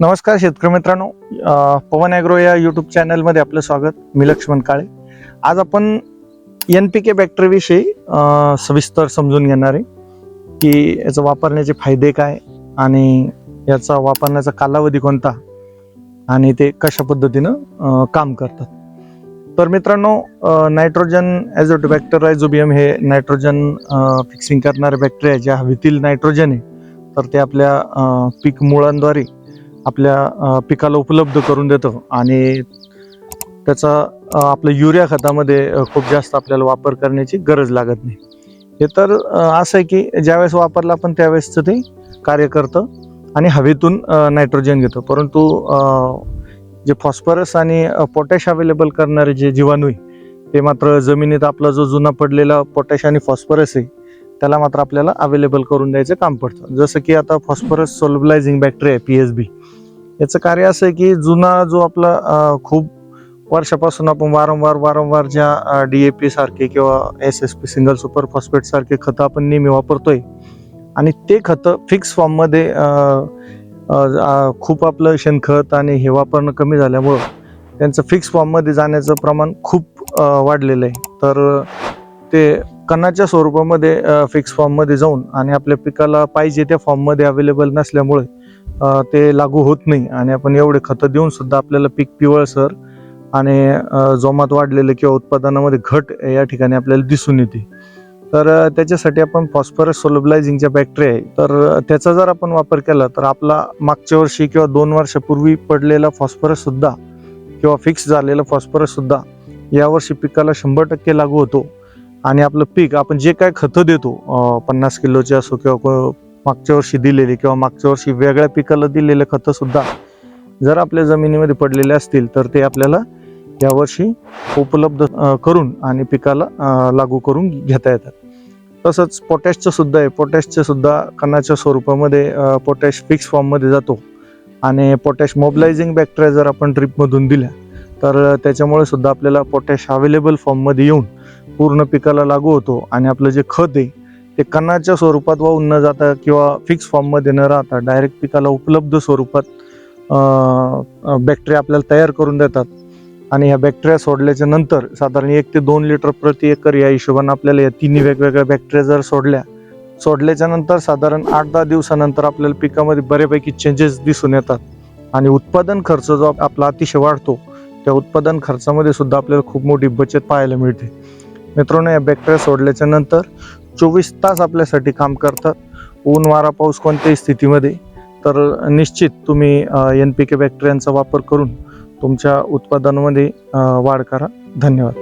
नमस्कार शेतकरी मित्रांनो. पवन ॲग्रो या यूट्यूब चॅनलमध्ये आपलं स्वागत. मी लक्ष्मण काळे. आज आपण एन पी के बॅक्टरीविषयी सविस्तर समजून घेणार आहे की याचं वापरण्याचे फायदे काय आणि याचा वापरण्याचा कालावधी कोणता आणि ते कशा पद्धतीनं काम करतात. तर मित्रांनो नायट्रोजन ॲझोटोबॅक्टर बॅक्टरायझोबियम हे नायट्रोजन फिक्सिंग करणारे बॅक्टेरिया आहे, ज्या हवेतील नायट्रोजन आहे तर ते आपल्या पीक मुळांद्वारे आपल्या पिकाला उपलब्ध करून देतं. आणि त्याचा आपलं युरिया खतामध्ये खूप जास्त आपल्याला वापर करण्याची गरज लागत नाही. हे तर असं आहे की ज्यावेळेस वापरलं आपण त्यावेळेसचं ते कार्य करतं आणि हवेतून नायट्रोजन घेतं. परंतु जे फॉस्फरस आणि पोटॅश अवेलेबल करणारे जे जीवाणू आहे ते मात्र जमिनीत आपला जो जुना पडलेला पोटॅश आणि फॉस्फरस आहे त्याला मात्र आपल्याला अवेलेबल करून द्यायचं काम पडतं. जसं की आता phosphorus solubilizing bacteria P S B. याचं कार्य असं आहे की जुना जो आपला खूप वर्षापासून आपण वारंवार वारंवार ज्या डी ए पी सारखे किंवा S S P single super phosphate सारखे खतं आपण नेहमी वापरतोय. आणि ते खतं फिक्स फॉर्ममध्ये खूप आपलं शेणखत आणि हे वापरणं कमी झाल्यामुळं त्यांचं फिक्स फॉर्ममध्ये जाण्याचं प्रमाण खूप वाढलेलं आहे. तर ते कणाच्या स्वरूपामध्ये फिक्स फॉर्ममध्ये जाऊन आणि आपल्या पिकाला पाहिजे त्या फॉर्ममध्ये अवेलेबल नसल्यामुळे ते लागू होत नाही. आणि आपण एवढे खतं देऊन सुद्धा आपल्याला पीक पिवळसर आणि जोमात वाढलेलं किंवा उत्पादनामध्ये घट या ठिकाणी आपल्याला दिसून येते. तर त्याच्यासाठी आपण फॉस्फरस सोलबलायझिंगच्या बॅक्टेरिया आहे तर त्याचा जर आपण वापर केला तर आपला मागच्या वर्षी किंवा दोन वर्षापूर्वी पडलेला फॉस्फरस सुद्धा किंवा फिक्स झालेला फॉस्फरस सुद्धा यावर्षी पिकाला शंभर टक्के लागू होतो. आणि आपलं पीक आपण जे काय खतं देतो पन्नास किलोचे असो किंवा मागच्या वर्षी दिलेली किंवा मागच्या वर्षी वेगळ्या पिकाला दिलेले खतं सुद्धा जर आपल्या जमिनीमध्ये पडलेले असतील तर ते आपल्याला यावर्षी उपलब्ध करून आणि पिकाला लागू करून घेता येतात. तसंच पोटॅशचं सुद्धा आहे. पोटॅशचं सुद्धा कणाच्या स्वरूपामध्ये पोटॅश फिक्स फॉर्ममध्ये जातो. आणि पोटॅश मोबिलायझिंग बॅक्टेरिया जर आपण ड्रिपमधून दिल्या तर त्याच्यामुळे सुद्धा आपल्याला पोटॅश अवेलेबल फॉर्ममध्ये येऊन पूर्ण पिकाला लागू होतो. आणि आपलं जे खत आहे ते कणाच्या स्वरूपात वाहून न जाता किंवा फिक्स फॉर्ममध्ये न राहता डायरेक्ट पिकाला उपलब्ध स्वरूपात बॅक्टेरिया आपल्याला तयार करून देतात. आणि ह्या बॅक्टेरिया सोडल्याच्या नंतर साधारण एक ते दोन लिटर प्रति एकर या हिशोबाने आपल्याला या तिन्ही वेगवेगळ्या बॅक्टेरिया जर सोडल्या सोडल्याच्या नंतर साधारण आठ दहा दिवसानंतर आपल्याला पिकामध्ये बऱ्यापैकी चेंजेस दिसून येतात. आणि उत्पादन खर्च जो आपला अतिशय वाढतो त्या उत्पादन खर्चामध्ये सुद्धा आपल्याला खूप मोठी बचत पाहायला मिळते. मित्रांनो या बॅक्टेरिया सोडल्याच्या नंतर चोवीस तास आपल्यासाठी काम करतात. ऊन वारा पाऊस कोणत्याही स्थितीमध्ये. तर निश्चित तुम्ही एन पी के बॅक्टेरियांचा वापर करून तुमच्या उत्पादनामध्ये वाढ करा. धन्यवाद.